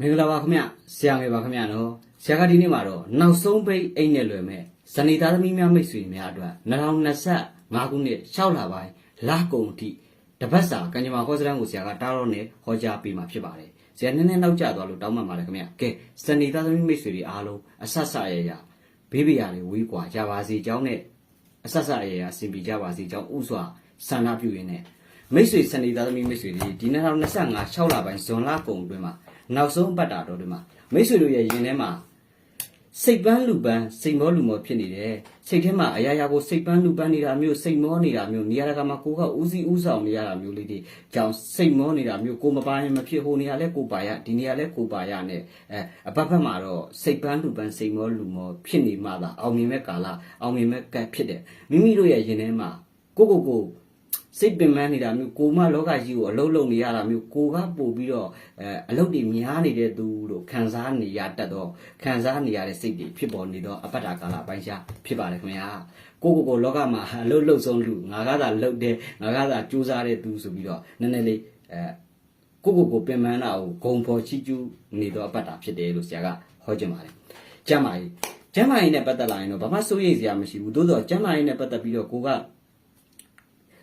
မင်္ဂလာပါခင်ဗျဆရာငယ်ပါခင်ဗျနော်ဆရာကဒီနေ့မှာတော့နောက်ဆုံးပိတ်အိတ်နဲ့လွယ်မဲ့ဇနီသားသမီးများမိတ်ဆွေများအတွက်2025ခုနှစ်6လပိုင်းလကုန်အထိတပတ်စာကံကြမ္မာဟောစတန်းကိုဆရာကတားတော့နဲ့ဟောကြားပေးမှာဖြစ်ပါတယ်ဆရာနည်းနည်းနောက်ကျသွားလို့တောင်းပန်ပါတယ်ခင်ဗျကဲဇနီသားသမီးမိတ်ဆွေတွေအားလုံးအဆက်ဆက်ရရဘေးဘေးရတွေဝေးကွာကြပါစေကြောင်းနဲ့အဆက်ဆက်ရရစင်ပြကြပါစေကြောင်းဥစွာဆန္ဒပြုရင်းနဲ့မိတ်ဆွေစနေသားသမီးမိတ်ဆွေတွေဒီ2025 6လပိုင်းဇွန်လကုန်အတွင်းမှာ နောက်ဆုံးပတ်တာတော့ဒီမှာမိတ်ဆွေတို့ရဲ့ရင်ထဲမှာစိတ်ပန်းလူပန်းစိတ်မောလူမောဖြစ်နေတယ်စိတ်ထဲမှာအရာရာကိုစိတ်ပန်းလူပန်းနေတာမျိုးစိတ်မောနေတာမျိုးနေရာတကာမှာကိုကဦးစီးဦးဆောင်နေရတာမျိုးလေးတွေကြောင့်စိတ်မောနေတာမျိုးကိုမပါရင်မဖြစ်ဟိုနေရာလဲကိုပါရဒီနေရာလဲကိုပါရနဲ့အဲအပတ်ဖက်မှာတော့စိတ်ပန်းလူပန်းစိတ်မောလူမောဖြစ်နေမှသာအောင်မြင်မဲ့ကာလအောင်မြင်မဲ့ကတ်ဖြစ်တယ်မိမိတို့ရဲ့ရင်ထဲမှာကိုကိုကို စိတ်ပင်ပန်းနေတာမျိုးကိုမလောကကြီးကိုအလုံးလုံးနေရတာမျိုးကိုကပို့ပြီးတော့အဲအလုပ်တွေများနေတဲ့သူလို့ခံစားနေရတတ်တော့ခံစားနေရတဲ့စိတ်တွေဖြစ်ပေါ်နေတော့အပတ္တကာလအပိုင်းခြားဖြစ်ပါတယ်ခင်ဗျာကိုကိုကိုလောကမှာအလုပ်လုပ်ဆုံးလူငါကသာလုပ်တယ်ငါကသာစူးစမ်းတဲ့သူဆိုပြီးတော့နည်းနည်းလေးအဲကိုကိုကိုပင်ပန်းတာကိုဂုံဖော်ချီကျူးနေတော့အပတ္တဖြစ်တယ်လို့ဆရာကဟောချင်ပါတယ်ကျမ်းမာရေးကျမ်းမာရေးနဲ့ပတ်သက်လာရင်တော့ဘာမှစိုးရိမ်စရာမရှိဘူးသို့တော့ကျမ်းမာရေးနဲ့ပတ်သက်ပြီးတော့ကိုက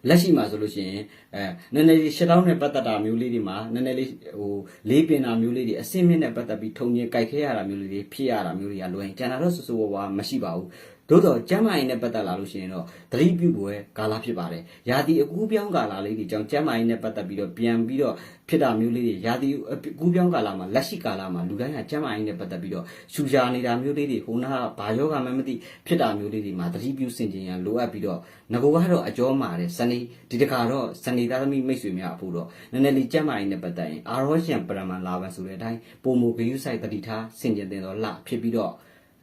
လက်ရှိမှာဆိုလို့ရှိရင်အဲနည်းနည်းလေးရှစ်တောင်းနဲ့ပတ်သက်တာမျိုးလေးတွေမှာနည်းနည်းလေးဟိုလေးပင်တာမျိုးလေးတွေအစင်းမြင့်နဲ့ပတ်သက်ပြီးထုံချင်းကြိုက်ခဲရတာမျိုးလေးတွေဖြစ်ရတာမျိုးတွေကလွယ်ရင်ကျန်တာတော့ဆူဆူဝါဝါမရှိပါဘူး သို့တော့ကျမ်းမာရေးနဲ့ပတ်သက်လာလို့ရှိရင်တော့သတိပြုပွဲကာလဖြစ်ပါတယ်။ယာတီအကူးပြောင်းကာလလေးတွေကြောင့်ကျမ်းမာရေးနဲ့ပတ်သက်ပြီးတော့ပြန်ပြီးတော့ဖြစ်တာမျိုးလေးတွေယာတီအကူးပြောင်းကာလမှာလက်ရှိကာလမှာလူတိုင်းကကျမ်းမာရေးနဲ့ပတ်သက်ပြီးတော့ရှူရှာနေတာမျိုးလေးတွေဟိုနာကဘာယောဂမှမသိဖြစ်တာမျိုးလေးတွေမှာသတိပြုစင်ကြင်ရန်လိုအပ်ပြီးတော့ငကိုကတော့အကျော်မာတယ်စနေဒီတခါတော့စနေသားသမီးမိတ်ဆွေများအဖို့တော့နည်းနည်းလေးကျမ်းမာရေးနဲ့ပတ်သက်ရင်အာရောရှန်ပရမန်လာဘန်ဆိုတဲ့အတိုင်းပုံမူဂယုဆိုင်တတိထားစင်ကြင်တင်တော့လှဖြစ်ပြီးတော့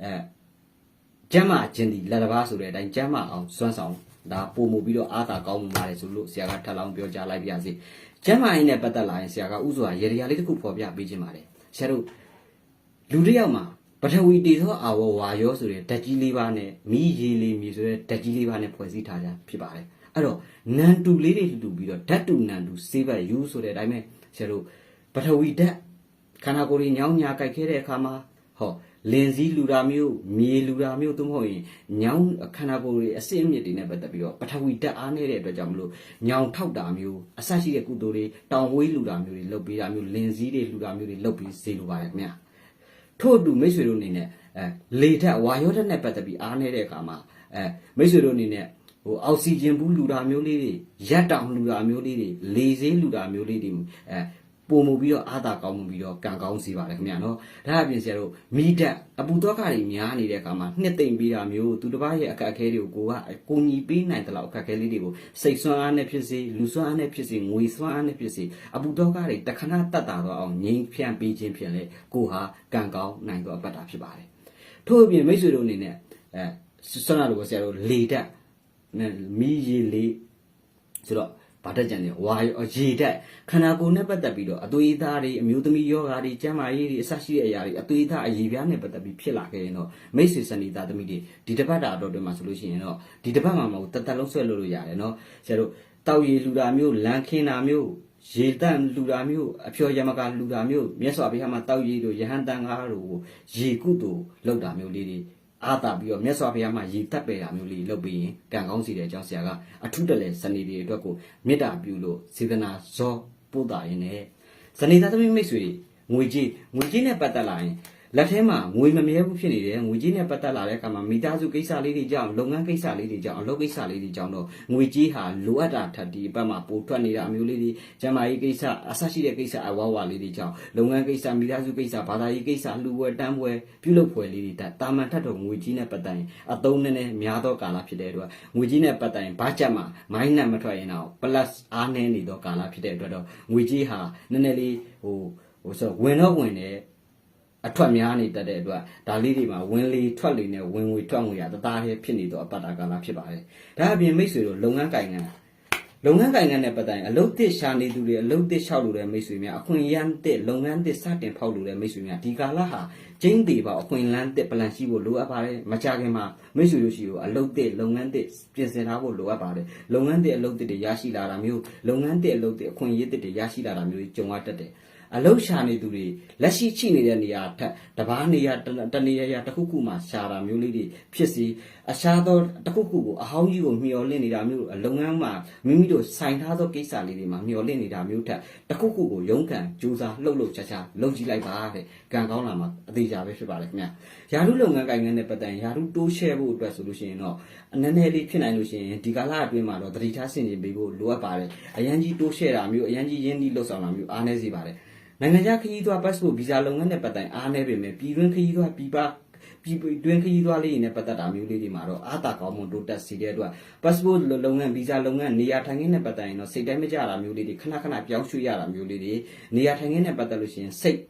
အဲ ကျမ်းမာခြင်းဒီလက်တစ်ပါးဆိုတဲ့အတိုင်းကျမ်းမာအောင်စွမ်းဆောင်ဒါပုံမူပြီးတော့အားသာကောင်းမှုပါတယ်ဆိုလို့ဆရာကထပ်လောင်းပြောကြားလိုက်ပါရစေကျမ်းမာရေးနဲ့ပတ်သက်လာရင်ဆရာကဥစွာရေရရာလေးတစ်ခုဖော်ပြပေးခြင်းပါတယ်ဆရာတို့လူတစ်ယောက်မှာပထဝီတေသောအာဝဝါယောဆိုတဲ့ဓာတ်ကြီးလေးပါးနဲ့မိရေလေးမြေဆိုတဲ့ဓာတ်ကြီးလေးပါးနဲ့ဖွဲ့စည်းထားကြဖြစ်ပါတယ်အဲ့တော့နန်တူလေးတွေတူပြီးတော့ဓာတ်တူနန်တူစေးဘတ်ယူဆိုတဲ့အတိုင်းပဲဆရာတို့ပထဝီဓာတ်ခန္ဓာကိုယ်ကြီးညောင်းညာကြိုက်ခဲတဲ့အခါမှာဟော လင်စည်းလူတာမျိုးမြေလူတာမျိုးသို့မဟုတ်ရင်ညောင်းခန္ဓာကိုယ်တွေအစစ်အမြစ်တွေနဲ့ပတ်သက်ပြီးတော့ပထဝီဓာတ်အားနေတဲ့အတွက်ကြောင့်မလို့ညောင်ထောက်တာမျိုးအဆရှိတဲ့ကုသိုလ်တွေတောင်ဝေးလူတာမျိုးတွေလုပ်ပေးတာမျိုးလင်စည်းတွေလူတာမျိုးတွေလုပ်ပြီးစေလိုပါတယ်ခင်ဗျာထို့အတူမိတ်ဆွေတို့အနေနဲ့အဲလေဓာတ်ဝါယောဓာတ်နဲ့ပတ်သက်ပြီးအားနေတဲ့အခါမှာအဲမိတ်ဆွေတို့အနေနဲ့ဟိုအောက်ဆီဂျင်ဘူးလူတာမျိုးလေးတွေရက်တောင်လူတာမျိုးလေးတွေလေဆေးလူတာမျိုးလေးတွေအဲ ပုံမှုပြီးတော့အားသာကောင်းမှုပြီးတော့ကံကောင်းစီပါတယ်ခင်ဗျာနော်ဒါအပြင်ဆရာတို့မိဓာတ်အပူတော့ခတွေများနေတဲ့အခါမှာနှစ်သိမ့်ပေးတာမျိုးသူတစ်ပါးရဲ့အခက်အခဲတွေကိုကိုကအကူညီပေးနိုင်တဲ့လောက်အခက်အခဲလေးတွေကိုစိတ်ဆွမ်းအားနဲ့ဖြစ်စေလူဆွမ်းအားနဲ့ဖြစ်စေငွေဆွမ်းအားနဲ့ဖြစ်စေအပူတော့ခတွေတခဏတတ်တာတော့အောင်ငြိမ်းဖြန့်ပေးခြင်းဖြင့်လေကိုဟာကံကောင်းနိုင်တော့အပတ်တာဖြစ်ပါတယ်ထို့အပြင်မိတ်ဆွေတို့အနေနဲ့အဲဆွမ်းအားလို့ဆရာတို့လေဓာတ်နဲ့မီးရေလေဆိုတော့ ဘာတက်ကြံနေဝါရေတက်ခန္ဓာကိုယ်နဲ့ပတ်သက်ပြီးတော့အသွေးသားတွေအမျိုးသမီးယောဂါတွေကျန်းမာရေးတွေအဆရှိတဲ့အရာတွေအသွေးသားအရေပြားနဲ့ပတ်သက်ပြီးဖြစ်လာခဲ့ရင်တော့မိတ်ဆွေစနီသားသမီးတွေဒီတစ်ပတ်တာတော့တွင်မှာဆိုလို့ရှိရင်တော့ဒီတစ်ပတ်မှာမဟုတ်တသက်လုံးဆွဲလို့လို့ရတယ်နော်ဆရာတို့တောက်ရည်လူတာမျိုးလန်ခင်းတာမျိုးရေတန့်လူတာမျိုးအဖျော်ယမကလူတာမျိုးမြတ်စွာဘုရားမှာတောက်ရည်တို့ယဟန်တန်ကားတို့ရေကုတုလောက်တာမျိုးလေးတွေ အားတာပြီးတော့မြတ်စွာဘုရားမှာရည်တက်ပေတာမျိုးလေးလုပ်ပြီးရင်ကံကောင်းစီတဲ့အကြောင်းဆရာကအထုတလဲစနေတွေအတွက်ကိုမေတ္တာပြုလို့စေတနာဇောပို့တာရင်လည်းဇနေသားသမီးမိတ်ဆွေငွေကြီးငွေကြီးနဲ့ပတ်သက်လာရင် လက်ထဲမှာငွေမမြဲဘူးဖြစ်နေတယ်ငွေကြီးနဲ့ပတ်သက်လာတဲ့အခါမှာမိသားစုကိစ္စလေးတွေကြောင့်လုပ်ငန်းကိစ္စလေးတွေကြောင့်အလုပ်ကိစ္စလေးတွေကြောင့်တော့ငွေကြီးဟာလိုအပ်တာထပ်ဒီအပတ်မှာပိုထွက်နေတာအမျိုးလေးတွေကျန်းမာရေးကိစ္စအဆရှိတဲ့ကိစ္စအဝါဝါလေးတွေကြောင့်လုပ်ငန်းကိစ္စမိသားစုကိစ္စဘာသာရေးကိစ္စလူဝဲတန်းပွဲပြုလုပ်ပွဲလေးတွေတာတာမန်ထက်တော့ငွေကြီးနဲ့ပတ်သက်ရင်အသုံးနည်းနည်းများသောကာလဖြစ်တဲ့အတွက်ငွေကြီးနဲ့ပတ်သက်ရင်ဘာချက်မှာမိုင်းနဲ့မထွက်ရင်တော့ plus အားနည်းနေသောကာလဖြစ်တဲ့အတွက်တော့ငွေကြီးဟာနည်းနည်းလေးဟိုဟိုဆိုဝင်တော့ဝင်တယ် အထွက်များနေတတ်တဲ့အတွက်ဒါလေးတွေမှာဝင်လေထွက်လေနဲ့ဝင်ငွေထွက်ငွေရတသားတည်းဖြစ်နေတော့အပတ်တာကာလဖြစ်ပါတယ်။ဒါအပြင်မိတ်ဆွေတို့လုပ်ငန်းကိုင်ငန်းလုပ်ငန်းကိုင်ငန်းနဲ့ပတ်သက်ရင်အလုပ်သစ်ရှာနေသူတွေအလုပ်သစ်လျှောက်လို့တဲ့မိတ်ဆွေများအခွင့်အရေးသစ်လုပ်ငန်းသစ်စတင်ဖောက်လို့တဲ့မိတ်ဆွေများဒီကာလဟာကျင်းသေးပါအခွင့်အလန်းသစ်ပလန်ရှိဖို့လိုအပ်ပါတယ်။မကြခင်မှာမိတ်ဆွေတို့ရှိကိုအလုပ်သစ်လုပ်ငန်းသစ်ပြင်ဆင်ထားဖို့လိုအပ်ပါတယ်။လုပ်ငန်းသစ်အလုပ်သစ်တွေရရှိလာတာမျိုးလုပ်ငန်းသစ်အလုပ်သစ်အခွင့်အရေးသစ်တွေရရှိလာတာမျိုးကြုံရတတ်တယ်။ အလုရှာနေသူတွေလက်ရှိချိနေတဲ့နေရာထက်တပားနေရာတစ်တစ်နေရာတစ်ခုခုမှရှာတာမျိုးလေးတွေဖြစ်စီအရှားသောတစ်ခုခုကိုအဟောင်းကြီးကိုမျောလင့်နေတာမျိုးလုပ်ငန်းမှာမိမိတို့စိုင်ထားသောကိစ္စလေးတွေမှာမျောလင့်နေတာမျိုးထက်တစ်ခုခုကိုရုန်းကန်ကြိုးစားလှုပ်လှုပ်ချာချာလုပ်ကြည့်လိုက်ပါတဲ့ကံကောင်းလာမှာအသေးချာပဲဖြစ်ပါလေခင်ဗျာယာရုလုပ်ငန်းကိုင်ငန်းနဲ့ပတ်သက်ရင်ယာရုတိုးရှဲဖို့အတွက်ဆိုလို့ရှိရင်တော့အနည်းနည်းလေးဖြစ်နိုင်လို့ရှိရင်ဒီကာလအတွင်းမှာတော့သတိထားဆင်ခြင်ပေးဖို့လိုအပ်ပါတယ်အရန်ကြီးတိုးရှဲတာမျိုးအရန်ကြီးရင်းနှီးလှုပ်ဆောင်တာမျိုးအားနည်းစေပါတယ် နိုင်ငံခြားခရီးသွား passport visa လုပ်ငန်းနဲ့ပတ်သက်အားနည်းပေမဲ့ပြည်တွင်းခရီးသွားပြည်ပပြည်တွင်းခရီးသွားလေးတွေနဲ့ပတ်သက်တာမျိုးလေးတွေမှာတော့အားသာကောင်းမှုတိုးတက်စေတဲ့အတွက် passport လုပ်ငန်း visa လုပ်ငန်းနေရာထိုင်ခင်းနဲ့ပတ်သက်ရင်တော့စိတ်တိုင်းမကြတာမျိုးလေးတွေခဏခဏပြောင်းရွှေ့ရတာမျိုးလေးတွေနေရာထိုင်ခင်းနဲ့ပတ်သက်လို့ရှိရင်စိတ်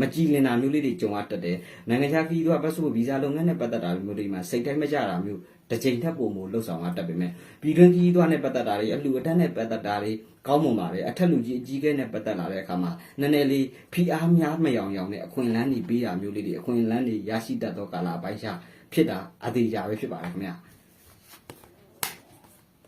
မကြည်လင်တာမျိုးလေးတွေကြုံရတတ်တယ်နိုင်ငံခြားခရီးသွား passport visa လုပ်ငန်းနဲ့ပတ်သက်တာမျိုးတွေမှာစိတ်တိုင်းမကြတာမျိုး တစ်ချိန်ထပ်ပုံမလှုပ်ဆောင်ရတတ်ပေမဲ့ပြည်တွင်းခရီးသွားနဲ့ပတ်သက်တာတွေအလှူအတန်းနဲ့ပတ်သက်တာတွေကောင်းမွန်ပါတယ်အထက်လူကြီးအကြီးကဲနဲ့ပတ်သက်လာတဲ့အခါမှာနည်းနည်းလေးဖိအားများမယောင်ယောင်နဲ့အခွင့်အလန်းတွေပေးတာမျိုးလေးတွေအခွင့်အလန်းတွေရရှိတတ်သောကာလအပိုင်းခြားဖြစ်တာအသေးကြပဲဖြစ်ပါတယ်ခင်ဗျာ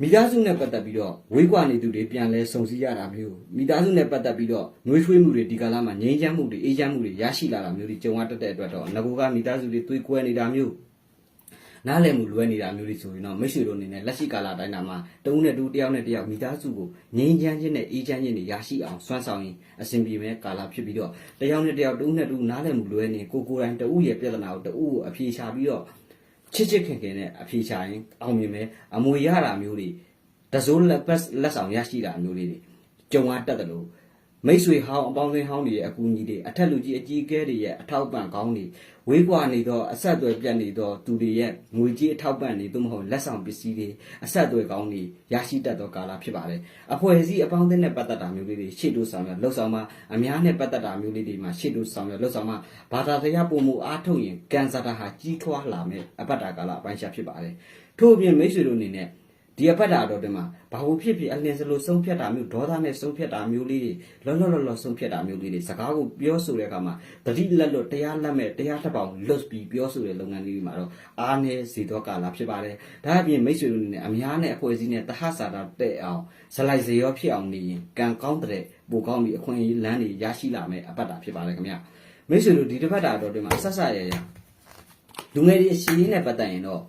မိသားစုနဲ့ပတ်သက်ပြီးတော့ဝေးကွာနေသူတွေပြန်လဲစုံစည်းရတာမျိုးမိသားစုနဲ့ပတ်သက်ပြီးတော့နှွေးထွေးမှုတွေဒီကာလမှာငြိမ်းချမ်းမှုတွေအေးချမ်းမှုတွေရရှိလာတာမျိုးတွေကြုံရတတ်တဲ့အတွက်တော့ငကူကမိသားစုတွေသွေးကွဲနေတာမျိုး နားလည်မှုလွဲနေတာမျိုးတွေဆိုရင်တော့မိတ်ဆွေတို့အနေနဲ့လက်ရှိကာလတိုင်းတာမှာတဦးနဲ့တူတယောက်နဲ့တယောက်မိသားစုကိုငြိမ်းချမ်းခြင်းနဲ့အေးချမ်းခြင်းတွေရရှိအောင်စွမ်းဆောင်ရင်အဆင်ပြေမဲ့ကာလဖြစ်ပြီးတော့တယောက်နဲ့တယောက်တဦးနဲ့တူနားလည်မှုလွဲနေကိုကိုယ်တိုင်တဦးရဲ့ပြဿနာကိုတဦးကိုအပြေရှာပြီးတော့ချစ်ချစ်ခင်ခင်နဲ့အပြေရှာရင်အောင်မြင်မဲ့အမွေရတာမျိုးတွေတစိုးလက်ပတ်လက်ဆောင်ရရှိတာမျိုးလေးတွေကြုံရတတ်တယ်လို့ မိတ်ဆွေဟောင်းအပေါင်းအသင်းဟောင်းတွေရဲ့အကူအညီတွေအထက်လူကြီးအကြီးအကဲတွေရဲ့အထောက်ပံ့ကောင်းတွေဝေးကွာနေသောအဆက်အသွယ်ပြတ်နေသောသူတွေရဲ့ငွေကြေးအထောက်ပံ့တွေသို့မဟုတ်လက်ဆောင်ပစ္စည်းတွေအဆက်အသွယ်ကောင်းတွေရရှိတတ်သောကာလဖြစ်ပါတယ်။အဖွဲ့အစည်းအပေါင်းအသင်းနဲ့ပတ်သက်တာမျိုးလေးတွေရှေ့တိုးဆောင်ရလှုပ်ဆောင်မှာအများနဲ့ပတ်သက်တာမျိုးလေးတွေမှာရှေ့တိုးဆောင်ရလှုပ်ဆောင်မှာဘာသာတရားပုံမှုအားထုတ်ရင်ကန်ဆာတာဟာကြီးထွားလာမယ်အပတ်တာကာလအပိုင်းခြားဖြစ်ပါတယ်။ထို့အပြင်မိတ်ဆွေတို့အနေနဲ့ ဒီအပတ်တာတော်တင်မှာဘာလို့ဖြစ်ဖြစ်အလင်းစလို့ဆုံးဖြတ်တာမျိုးဒေါသနဲ့ဆုံးဖြတ်တာမျိုးလေးတွေလောလောလောလောဆုံးဖြတ်တာမျိုးလေးတွေစကားကိုပြောဆိုတဲ့အခါမှာတတိလက်လွတ်တရားလက်မဲ့တရားတစ်ပောင်လွတ်ပြီးပြောဆိုတဲ့လုပ်ငန်းလေးတွေမှာတော့အားနည်းစေသောကာလဖြစ်ပါတယ်ဒါအပြင်မိတ်ဆွေတို့အနေနဲ့အများနဲ့အဖွဲ့အစည်းနဲ့တဟဆာတာတဲ့အောင်ဇလိုက်စေရောဖြစ်အောင်နေရင်ကံကောင်းတဲ့ပိုကောင်းပြီးအခွင့်အရေးလမ်းတွေရရှိလာမယ်အပတ်တာဖြစ်ပါတယ်ခင်ဗျမိတ်ဆွေတို့ဒီတစ်ပတ်တာတော်တင်မှာဆက်ဆက်ရရလူငယ်တွေအရှိရေးနဲ့ပတ်သက်ရင်တော့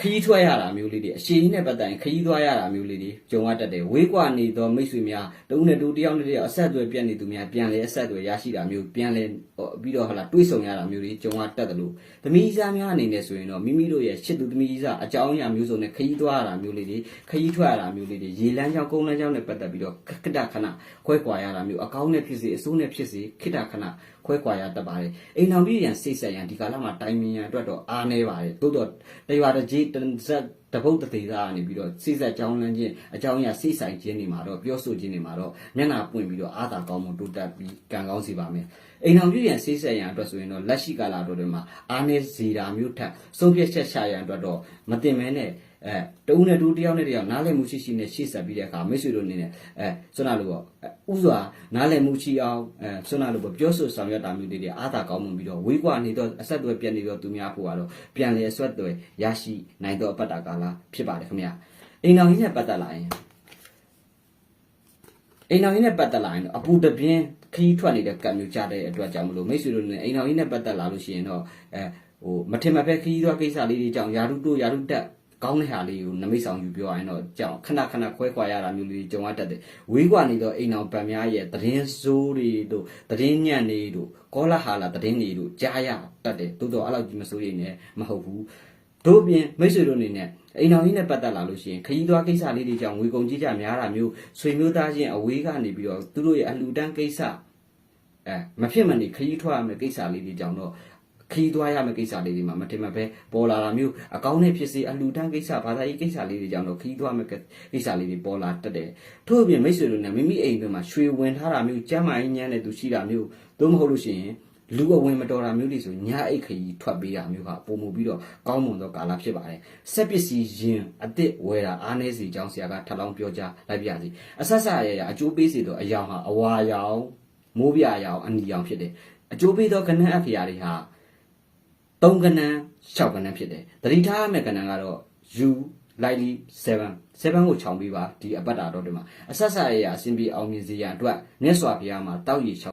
ခရီးထွက်ရတာမျိုးလေးတွေအရှိန်နဲ့ပတ်သက်ရင်ခရီးသွားရတာမျိုးလေးတွေကြုံရတတ်တယ်ဝေးကွာနေသောမိတ်ဆွေများတဦးနဲ့တူတယောက်နဲ့တယောက်အဆက်အသွယ်ပြတ်နေသူများပြန်လဲအဆက်အသွယ်ရရှိတာမျိုးပြန်လဲဟောပြီးတော့ဟာလာတွေးဆုံရတာမျိုးတွေကြုံရတတ်တယ်လို့သမီးစားများအနေနဲ့ဆိုရင်တော့မိမိတို့ရဲ့ရှစ်သူသမီးစားအကြောင်းအရာမျိုးစုံနဲ့ခရီးသွားရတာမျိုးလေးတွေခရီးထွက်ရတာမျိုးလေးတွေရေလမ်းကြောင်းကုန်းလမ်းကြောင်းနဲ့ပတ်သက်ပြီးတော့ခက်ခဏခွဲကွာရတာမျိုးအကောင်းနဲ့ဖြစ်စေအဆိုးနဲ့ဖြစ်စေခိတခဏ ခွဲကွာရတတ်ပါတယ်အိမ်တော်ပြည်ရန်စိတ်ဆက်ရန်ဒီကာလမှာတိုင်ပင်ရန်အတွက်တော့အားနေပါတယ်တိုးတော့တရွာတကြီးတဇက်တပုတ်တသေးသားကနေပြီးတော့စိတ်ဆက်ကြောင်းလန်းခြင်းအကြောင်းအရာစိတ်ဆိုင်ခြင်းတွေမှာတော့ပြောဆိုခြင်းတွေမှာတော့မျက်နှာပွင့်ပြီးတော့အားသာကောင်းမှုတိုးတက်ပြီးကံကောင်းစေပါမယ်အိမ်တော်ပြည်ရန်စိတ်ဆက်ရန်အတွက်ဆိုရင်တော့လက်ရှိကာလအတွင်းမှာအားနေစေတာမျိုးထက်ဆုံးဖြတ်ချက်ချရန်အတွက်တော့မတင်မဲနဲ့ အဲတဦးနဲ့တူတယောက်နဲ့တယောက်နားလည်မှုရှိရှိနဲ့ရှေ့ဆက်ပြီးတဲ့အခါမိတ်ဆွေတို့အနေနဲ့အဲဆွမ်းနာလို့ပေါ့ဥစွာနားလည်မှုရှိအောင်အဲဆွမ်းနာလို့ပေါ့ပြောဆိုဆောင်ရွက်တာမျိုးတွေတွေအားသာကောင်းမှုပြီးတော့ဝေးကွာနေတော့အဆက်အသွယ်ပြတ်နေတော့သူများဖို့ကတော့ပြန်လေအဆွတ်တွေရရှိနိုင်တော့အပတ်တာကာလဖြစ်ပါတယ်ခင်ဗျာအိမ်တော်ကြီးနဲ့ပတ်သက်လာရင်အိမ်တော်ကြီးနဲ့ပတ်သက်လာရင်တော့အပူတပြင်းခီးထွက်နေတဲ့ကံမျိုးကြတဲ့အတွက်ကြောင့်မလို့မိတ်ဆွေတို့နဲ့အိမ်တော်ကြီးနဲ့ပတ်သက်လာလို့ရှိရင်တော့အဲဟိုမထင်မဖက်ခီးသွားကိစ္စလေးတွေကြောင့်ယာရုတို့ယာရုတက် ကောင်းတဲ့ဟာလေးကိုနမိတ်ဆောင်ယူပြောရရင်တော့ကြောင်ခဏခဏခွဲခွာရတာမျိုးလေးကြုံရတတ်တယ်ဝေးကွာနေတော့အိမ်အောင်ဗန်များရဲ့သတင်းစိုးတွေတို့သတင်းညံ့တွေတို့ကောလာဟာလာသတင်းတွေတို့ကြားရတတ်တယ်တိုးတော့အဲ့လောက်ကြီးမစိုးရိမ်နဲ့မဟုတ်ဘူးတို့အပြင်မိတ်ဆွေတို့အနေနဲ့အိမ်အောင်ကြီးနဲ့ပတ်သက်လာလို့ရှိရင်ခရီးသွားကိစ္စလေးတွေကြောင့်ငွေကုန်ကြီးကြများတာမျိုးဆွေမျိုးသားချင်းအဝေးကနေပြီးတော့သူတို့ရဲ့အလှူဒန်းကိစ္စအဲမဖြစ်မနေခရီးထွက်ရမယ့်ကိစ္စလေးတွေကြောင့်တော့ ခီးသွားရမယ့်ကိစ္စလေးတွေမှာမတင်မပဲပေါ်လာတာမျိုးအကောင်းနဲ့ဖြစ်စေအလှူဒန်းကိစ္စဘာသာရေးကိစ္စလေးတွေကြောင့်တော့ခီးသွားမယ့်ကိစ္စလေးတွေပေါ်လာတတ်တယ်ထို့အပြင်မိတ်ဆွေတို့နဲ့မိမိအိမ်တွေမှာရွှေဝင်ထားတာမျိုးကျမ်းမာရေးညံ့တဲ့သူရှိတာမျိုးသို့မဟုတ်လို့ရှိရင်လူအဝင်မတော်တာမျိုးတွေဆိုညာအိတ်ခရီးထွက်ပေးတာမျိုးဟာပုံမှုပြီးတော့ကောင်းမွန်သောကာလဖြစ်ပါတယ်စက်ပစ္စည်းရင်အစ်စ်ဝယ်တာအားနည်းစီကြောင်းဆရာကထပ်လောင်းပြောကြားလိုက်ပြစီအဆက်ဆက်ရရအကျိုးပေးစီတော့အယောင်ဟာအဝါရောင်မိုးပြရောင်အနီရောင်ဖြစ်တယ်အကျိုးပေးသောကဏ္ဍအခရာတွေဟာ 3ကဏ္ဍ6ကဏ္ဍဖြစ်တယ်တတိထားရမယ့်ကဏ္ဍကတော့ U lightly 7 7ကိုခြောင်ပြီးပါဒီအပတ်တာတော့ဒီမှာအဆက်ဆက်ရရအစဉ်ပြေအောင်မြင်စေရန်အတွက်မြတ်စွာဘုရားမှာတောက်ရီချောင်